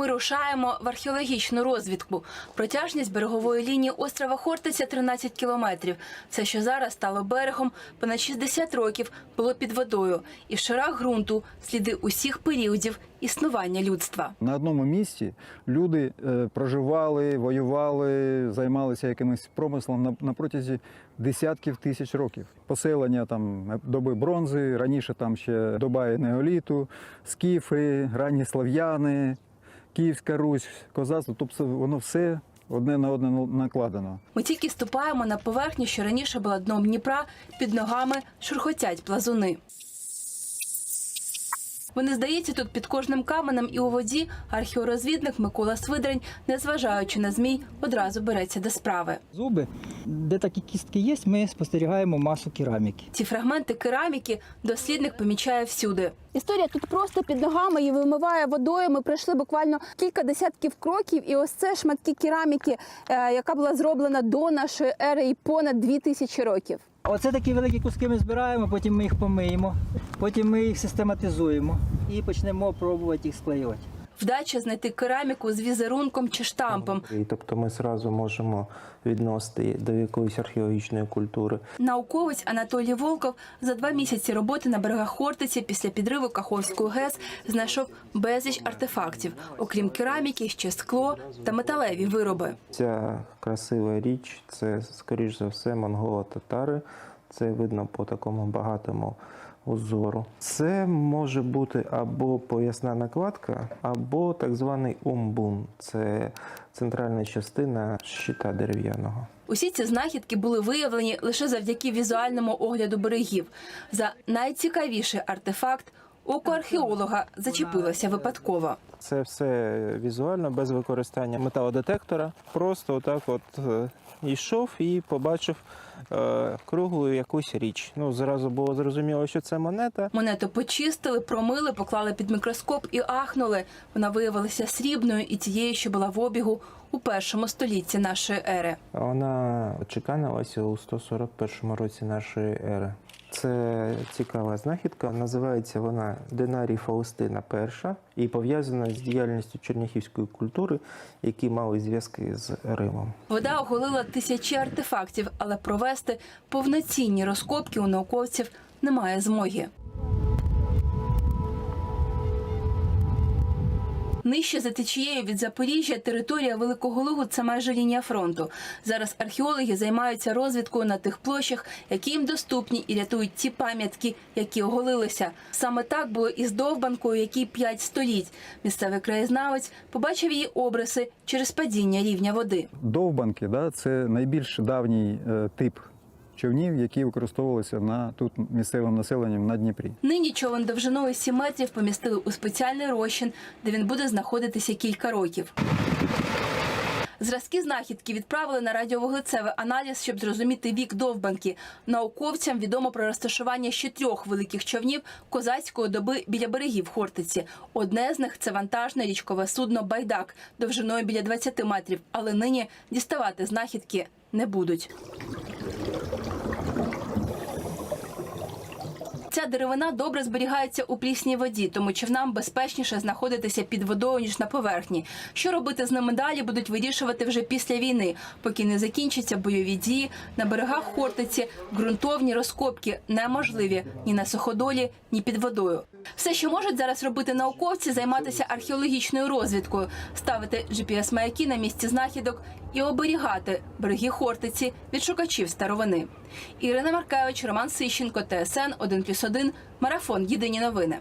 Ми рушаємо в археологічну розвідку. Протяжність берегової лінії острова Хортиця 13 кілометрів. Все, що зараз стало берегом, понад 60 років було під водою. І в шарах ґрунту сліди усіх періодів існування людства. На одному місці люди е, проживали, воювали, займалися якимось промислом на, протязі десятків тисяч років. Поселення там доби бронзи, раніше там ще доба неоліту, скіфи, ранні слав'яни, Київська Русь, козацтво. Тобто воно все одне на одне накладено. Ми тільки ступаємо на поверхню, що раніше була дном Дніпра, під ногами шурхотять плазуни. Вони здається тут під кожним каменем і у воді археорозвідник Микола Свидрень, незважаючи на змій, одразу береться до справи. Зуби, де такі кістки є, ми спостерігаємо масу кераміки. Ці фрагменти кераміки дослідник помічає всюди. Історія тут просто під ногами її вимиває водою. Ми пройшли буквально кілька десятків кроків, і ось це шматки кераміки, е, яка була зроблена до нашої ери і понад дві тисячі років. Оце такі великі куски ми збираємо, потім ми їх помиємо, потім ми їх систематизуємо і почнемо пробувати їх склеювати. Вдача знайти кераміку з візерунком чи штампом. І тобто ми зразу можемо відносити до якоїсь археологічної культури. Науковець Анатолій Волков за два місяці роботи на берегах Хортиці після підриву Каховської ГЕС знайшов безліч артефактів, окрім кераміки, ще скло та металеві вироби. Ця красива річ це, скоріш за все, монголо-татари. Це видно по такому багатому узору. Це може бути або поясна накладка, або так званий умбун. Це центральна частина щита дерев'яного. Усі ці знахідки були виявлені лише завдяки візуальному огляду берегів. За найцікавіший артефакт око археолога зачепилося випадково. Це все візуально, без використання металодетектора. Просто отак от е, йшов і побачив е, круглу якусь річ. Ну, зразу було зрозуміло, що це монета. Монету почистили, промили, поклали під мікроскоп і ахнули. Вона виявилася срібною і тією, що була в обігу у першому столітті нашої ери. Вона чеканилася у 141 році нашої ери. Це цікава знахідка. Називається вона Динарій Фаустина І і пов'язана з діяльністю черняхівської культури, які мали зв'язки з Римом. Вода оголила тисячі артефактів, але провести повноцінні розкопки у науковців немає змоги. Нижче за течією від Запоріжжя територія Великого Лугу – це майже лінія фронту. Зараз археологи займаються розвідкою на тих площах, які їм доступні, і рятують ті пам'ятки, які оголилися. Саме так було і з довбанкою, якій п'ять століть. Місцевий краєзнавець побачив її обриси через падіння рівня води. Довбанки да, це найбільш давній е, тип човнів, які використовувалися на тут місцевим населенням на Дніпрі. Нині човен довжиною 7 метрів помістили у спеціальний розчин, де він буде знаходитися кілька років. Зразки знахідки відправили на радіовуглецевий аналіз, щоб зрозуміти вік довбанки. Науковцям відомо про розташування ще трьох великих човнів козацької доби біля берегів Хортиці. Одне з них це вантажне річкове судно Байдак довжиною біля 20 метрів, але нині діставати знахідки не будуть. Ця деревина добре зберігається у прісній воді, тому човнам безпечніше знаходитися під водою ніж на поверхні. Що робити з ними далі, будуть вирішувати вже після війни, поки не закінчаться бойові дії на берегах Хортиці. Ґрунтовні розкопки неможливі ні на суходолі, ні під водою. Все, що можуть зараз робити науковці, займатися археологічною розвідкою, ставити GPS-маяки на місці знахідок і оберігати береги Хортиці від шукачів старовини. Ірина Маркевич, Роман Сищенко, ТСН 1+,1, Марафон. Єдині новини.